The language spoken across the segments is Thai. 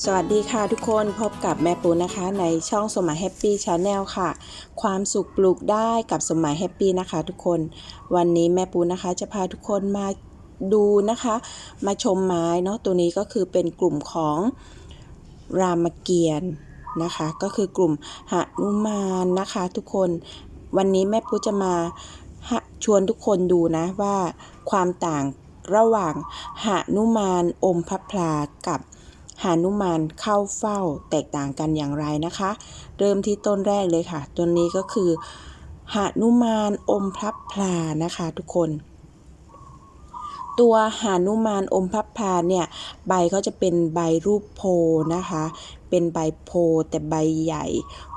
สวัสดีค่ะทุกคนพบกับแม่ปูนะคะในช่องสมัยแฮปปี้ชาแนลค่ะ ความสุขปลูกได้กับสมัยแฮปปี้นะคะทุกคน วันนี้แม่ปูนะคะจะพาทุกคนมาดูนะคะ มาชมไม้เนาะตัวนี้ก็คือเป็นกลุ่มของรามเกียรตินะคะ ก็คือกลุ่มหนุมานนะคะทุกคน วันนี้แม่ปูจะมาชวนทุกคนดูนะว่าความต่างระหว่างหนุมานอมพระพลากับ หานุมานเข้าเฝ้าแตกต่างกันอย่างไรนะคะ เริ่มที่ต้นแรกเลยค่ะต้นนี้ก็คือหานุมานอมพระพลานะคะทุกคน ตัวหานุมานอมพระพลาเนี่ยใบเขาจะเป็นใบรูปโพนะคะ เป็นใบโพแต่ใบใหญ่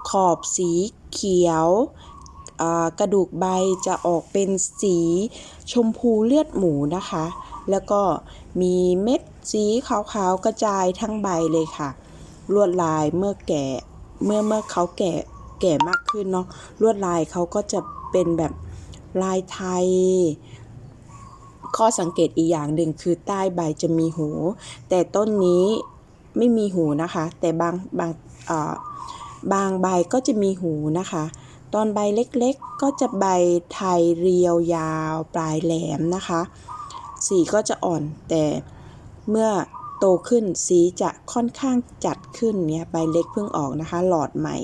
ขอบสีเขียวกระดูกใบจะออกเป็นสีชมพูเลือดหมูนะคะ แล้วก็มีเม็ด สีขาวๆกระจายทั้งใบเลยค่ะ ลวดลายเมื่อแก่เมื่อเมื่อเขาแก่แก่มากขึ้นเนาะลวดลายเขาก็จะเป็นแบบลายไทย ข้อสังเกตอีกอย่างหนึ่งคือใต้ใบจะมีหู แต่ต้นนี้ไม่มีหูนะคะ แต่บางบางอ่าบางใบก็จะมีหูนะคะ ตอนใบเล็กๆ ก็จะใบไทยเรียวยาวปลายแหลมนะคะ สีก็จะอ่อนแต่ เมื่อโตขึ้นสีจะค่อนข้างจัดขึ้นเนี่ยใบเล็กเพิ่งออกนะคะ หลอดใหม่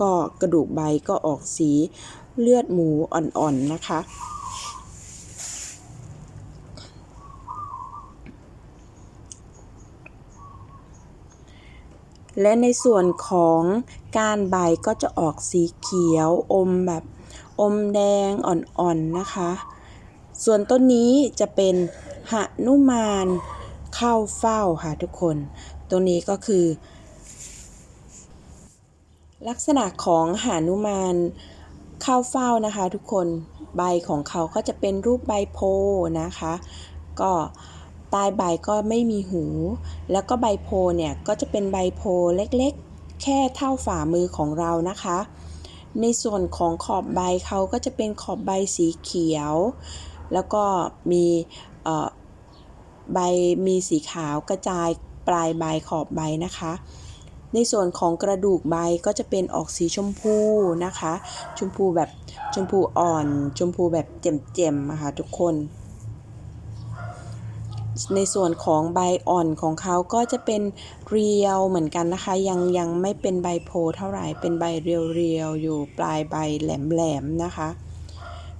ก็กระดูกใบก็ออกสีเลือดหมูอ่อนๆนะคะ และในส่วนของก้านใบก็จะออกสีเขียวอมแบบอมแดงอ่อนๆนะคะ ส่วนต้นนี้จะเป็นหนุมาน เข้าเฝ้าค่ะทุกคน ตัวนี้ก็คือ ลักษณะของหานุมานเข้าเฝ้านะคะ ทุกคนใบของเขาก็จะเป็นรูปใบโพนะคะ ก็ใต้ใบก็ไม่มีหู แล้วก็ใบโพเนี่ยก็จะเป็นใบโพเล็กๆ แค่เท่าฝ่ามือของเรานะคะ ในส่วนของขอบใบเขาก็จะเป็นขอบใบสีเขียว แล้วก็มี ใบมีสีขาวกระจายปลายใบขอบใบนะคะ ในส่วนของกระดูกใบก็จะเป็นออกสีชมพูนะคะ ชมพูแบบชมพูอ่อน ชมพูแบบเจ็มๆนะคะทุกคน ในส่วนของใบอ่อนของเขาก็จะเป็นเรียวเหมือนกันนะคะ ยังยังไม่เป็นใบโพเท่าไหร่เป็นใบเรียวๆอยู่ปลายใบแหลมๆนะคะ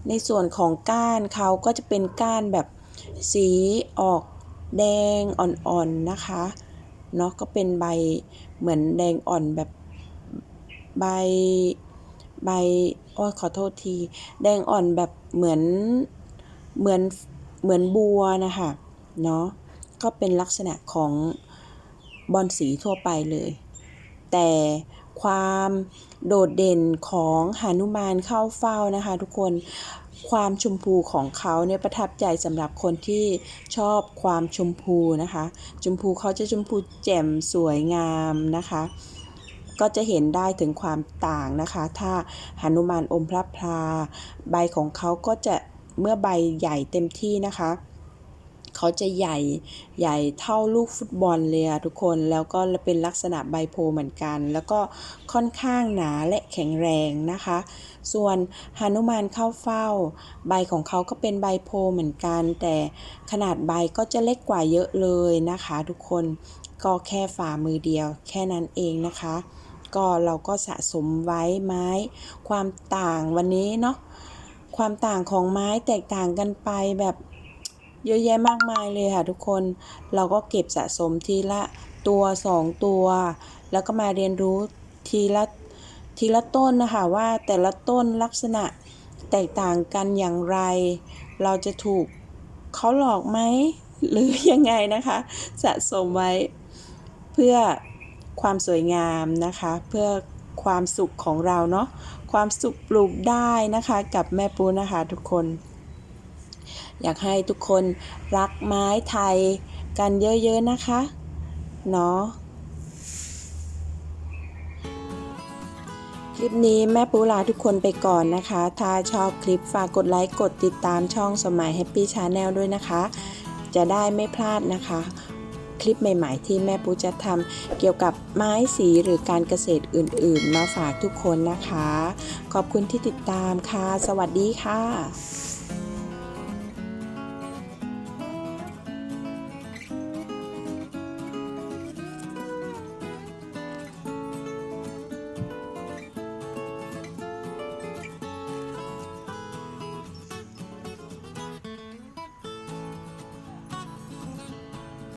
ในส่วนของก้านเขาก็จะเป็นก้านแบบสีออก แดงอ่อนๆนะคะเนาะก็เป็นใบเหมือนแดงอ่อนแบบใบใบโอ้ขอโทษที แดงอ่อนแบบเหมือนเหมือนเหมือนบัวนะคะเนาะก็เป็นลักษณะของบอลสีทั่วไปเลย แต่ความโดดเด่นของหานุมานเข้าเฝ้านะคะ ทุกคน ความชมพูของเขาเนี่ยประทับใจสำหรับคนที่ชอบความชมพูนะคะ ชมพูเขาจะชมพูแจ่มสวยงามนะคะ ก็จะเห็นได้ถึงความต่างนะคะ ถ้าหนุมานอมพระพลา ใบของเขาก็จะเมื่อใบใหญ่เต็มที่นะคะ เขาจะใหญ่ใหญ่เท่าลูกฟุตบอลเลยอะทุกคนแล้วก็เป็นลักษณะใบโพเหมือนกัน แล้วก็ค่อนข้างหนาและแข็งแรงนะคะ ส่วนหนุมานเข้าเฝ้า ใบของเขาก็เป็นใบโพเหมือนกัน แต่ขนาดใบก็จะเล็กกว่าเยอะเลยนะคะ ทุกคนก็แค่ฝ่ามือเดียว แค่นั้นเองนะคะ ก็เราก็สะสมไว้ไม้ ความต่างวันนี้เนาะความต่างของไม้แตกต่างกันไปแบบ เยอะแยะมากมายเลยค่ะทุกคน เราก็เก็บสะสมทีละตัวสองตัว แล้วก็มาเรียนรู้ทีละทีละต้นนะคะว่าแต่ละต้นลักษณะแตกต่างกันอย่างไร เราจะถูกเขาหลอกไหมหรือยังไงนะคะ สะสมไว้เพื่อความสวยงามนะคะ เพื่อความสุขของเราเนาะความสุขปลูกได้นะคะกับแม่ปูนะคะทุกคน อยากให้ทุกคนรักไม้ไทยกันเยอะๆนะคะเนาะคลิปนี้แม่ปูลาทุกคนไปก่อนนะคะ ถ้าชอบคลิปฝากกดไลค์กดติดตามช่องสมัยแฮปปี้ชาแนลด้วยนะคะ จะได้ไม่พลาดนะคะ คลิปใหม่ๆ ที่แม่ปูจะทำเกี่ยวกับไม้สีหรือการเกษตรอื่นๆ มาฝากทุกคนนะคะ ขอบคุณที่ติดตามค่ะ สวัสดีค่ะ